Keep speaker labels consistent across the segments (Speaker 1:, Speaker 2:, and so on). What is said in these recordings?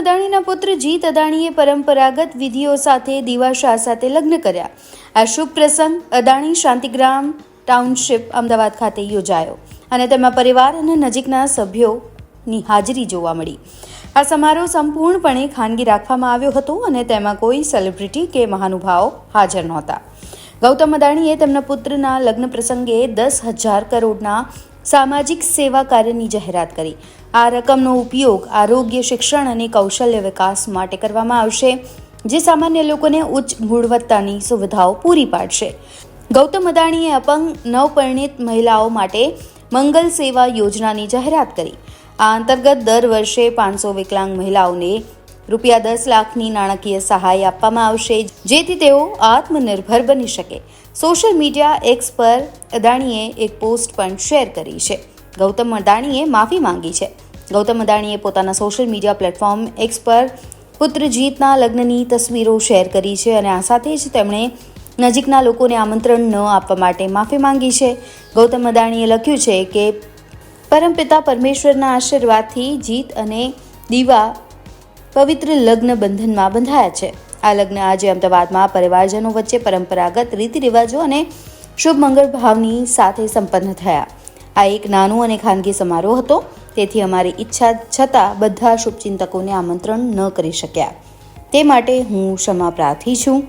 Speaker 1: અદાણીના પુત્ર જીત અદાણીએ પરંપરાગત વિધિઓ સાથે દીવા શાહ સાથે લગ્ન કર્યા. આ શુભ પ્રસંગ અદાણી શાંતિગ્રામ ટાઉનશીપ અમદાવાદ ખાતે યોજાયો અને તેમાં પરિવાર અને નજીકના સભ્યોની હાજરી જોવા મળી. આ સમારોહ સંપૂર્ણપણે ખાનગી રાખવામાં આવ્યો હતો અને તેમાં કોઈ સેલિબ્રિટી કે મહાનુભાવો હાજર નહોતા. ગૌતમ અદાણીએ તેમના પુત્રના લગ્ન પ્રસંગે દસ હજાર કરોડના સામાજિક સેવા કાર્યની જાહેરાત કરી. આ રકમનો ઉપયોગ આરોગ્ય, શિક્ષણ અને કૌશલ્ય વિકાસ માટે કરવામાં આવશે, જે સામાન્ય લોકોને ઉચ્ચ ગુણવત્તાની સુવિધાઓ પૂરી પાડશે. ગૌતમ અદાણીએ અપંગ, નવપરિણીત મહિલાઓ માટે મંગલ સેવા યોજનાની જાહેરાત કરી. આ અંતર્ગત દર વર્ષે પાંચસો વિકલાંગ મહિલાઓને રૂપિયા દસ લાખની નાણાકીય સહાય આપવામાં આવશે, જેથી તેઓ આત્મનિર્ભર બની શકે. સોશિયલ મીડિયા એક્સ પર અદાણીએ એક પોસ્ટ પણ શેર કરી છે. ગૌતમ અદાણીએ માફી માંગી છે. ગૌતમ અદાણીએ પોતાના સોશિયલ મીડિયા પ્લેટફોર્મ એક્સ પર પુત્ર જીતના લગ્નની તસવીરો શેર કરી છે અને આ સાથે જ તેમણે નજીકના લોકોને આમંત્રણ ન આપવા માટે માફી માંગી છે. ગૌતમ અદાણીએ લખ્યું છે કે, પરમપિતા પરમેશ્વરના આશીર્વાદથી જીત અને દીવા પવિત્ર લગ્ન બંધનમાં બંધાયા છે. આ લગ્ન આજે અમદાવાદમાં પરિવારજનો વચ્ચે પરંપરાગત રીતિ રિવાજો અને શુભ મંગળ ભાવની સાથે સંપન્ન થયા. આ એક નાનું અને ખાનગી સમારોહ હતો. તેથી અમારી ઈચ્છા છતાં બધા શુભચિંતકોને આમંત્રણ ન કરી શક્યા. તે માટે હું ક્ષમા પ્રાર્થી છું.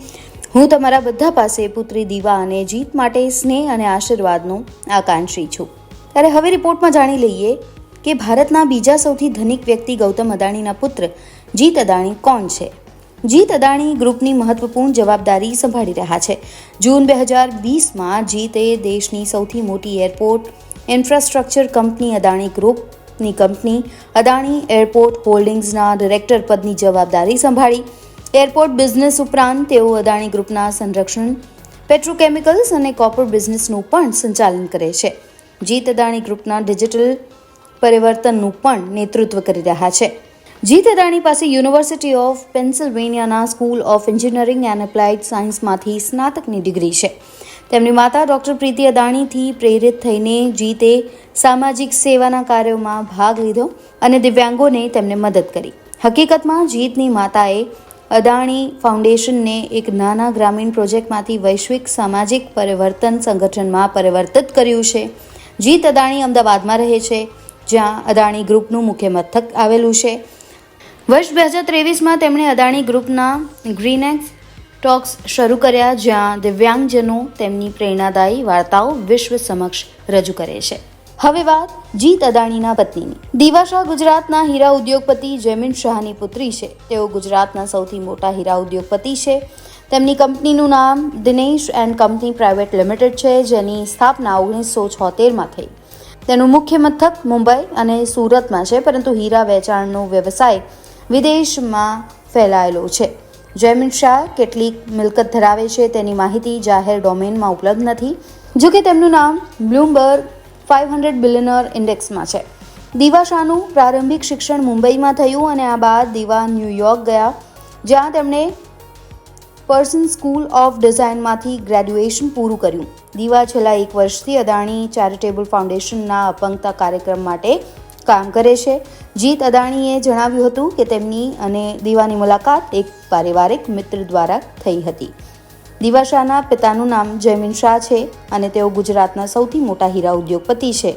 Speaker 1: હું તમારા બધા પાસે પુત્રી દીવા અને જીત માટે સ્નેહ અને આશીર્વાદનો આકાંક્ષી છું. ત્યારે હવે રિપોર્ટમાં જાણી લઈએ કે ભારતના બીજા સૌથી ધનિક વ્યક્તિ ગૌતમ અદાણીના પુત્ર જીત અદાણી કોણ છે? જીત અદાણી ગ્રુપની મહત્વપૂર્ણ જવાબદારી સંભાળી રહ્યા છે. જૂન બે હજાર વીસમાં જીતે દેશની સૌથી મોટી એરપોર્ટ ઇન્ફ્રાસ્ટ્રક્ચર કંપની અદાણી ગ્રુપની કંપની અદાણી એરપોર્ટ હોલ્ડિંગ્સના ડિરેક્ટર પદની જવાબદારી સંભાળી. એરપોર્ટ બિઝનેસ ઉપરાંત તેઓ અદાણી ગ્રુપના સંરક્ષણ, પેટ્રોકેમિકલ્સ અને કોપર બિઝનેસનું પણ સંચાલન કરે છે. જીત અદાણી ગ્રુપના ડિજિટલ પરિવર્તનનું પણ નેતૃત્વ કરી રહ્યા છે. જીત અદાણી પાસે university of પેન્સિલ્વેનિયાના school of engineering and applied સાયન્સમાંથી સ્નાતકની ડિગ્રી છે. તેમની માતા ડૉક્ટર પ્રીતિ અદાણીથી પ્રેરિત થઈને જીતે સામાજિક સેવાના કાર્યોમાં ભાગ લીધો અને દિવ્યાંગોને તેમને મદદ કરી. હકીકતમાં જીતની માતાએ અદાણી ફાઉન્ડેશનને એક નાના ગ્રામીણ પ્રોજેક્ટમાંથી વૈશ્વિક સામાજિક પરિવર્તન સંગઠનમાં પરિવર્તિત કર્યું છે. જીત અદાણી અમદાવાદમાં રહે છે, જ્યાં અદાણી ગ્રુપનું મુખ્ય મથક આવેલું છે. વર્ષ બે હજાર ત્રેવીસમાં તેમણે અદાણી ગ્રુપના ગ્રીનેક્સ ટોક્સ શરૂ કર્યા જ્યાં દિવ્યાંગજનો તેમની પ્રેરણાદાયી વાર્તાઓ વિશ્વ સમક્ષ રજૂ કરે છે. હવે વાત જીત અદાણીના પત્નીની. દીવા ગુજરાતના હીરા ઉદ્યોગપતિ જયમીન શાહની પુત્રી છે. તેઓ ગુજરાતના સૌથી મોટા હીરા ઉદ્યોગપતિ છે. તેમની કંપનીનું નામ Dinesh and company private limited છે, જેની સ્થાપના ઓગણીસો છોતેરમાં થઈ. તેનું મુખ્ય મથક મુંબઈ અને સુરતમાં છે, પરંતુ હીરા વેચાણનો વ્યવસાય વિદેશમાં ફેલાયેલો છે. જયમીન શાહ, કેટલીક મિલકત ધરાવે છે તેની માહિતી જાહેર ડોમેનમાં ઉપલબ્ધ નથી, જો કે તેમનું નામ બ્લૂમબર્ગ ફાઇવ હંડ્રેડ બિલિયનર ઇન્ડેક્સમાં છે. દીવા શાહનું પ્રારંભિક શિક્ષણ મુંબઈમાં થયું અને આ બાદ દીવા ન્યૂયોર્ક ગયા, જ્યાં તેમણે પર્સન સ્કૂલ ઓફ ડિઝાઇનમાંથી ગ્રેજ્યુએશન પૂરું કર્યું. દીવા છેલ્લા એક વર્ષથી અદાણી ચેરિટેબલ ફાઉન્ડેશનના અપંગતા કાર્યક્રમ માટે કામ કરે છે. જીત અદાણીએ જણાવ્યું હતું કે તેમની અને દીવાની મુલાકાત એક પારિવારિક મિત્ર દ્વારા થઈ હતી. દિવા શાહના પિતાનું નામ જયમીન શાહ છે અને તેઓ ગુજરાતના સૌથી મોટા હીરા ઉદ્યોગપતિ છે.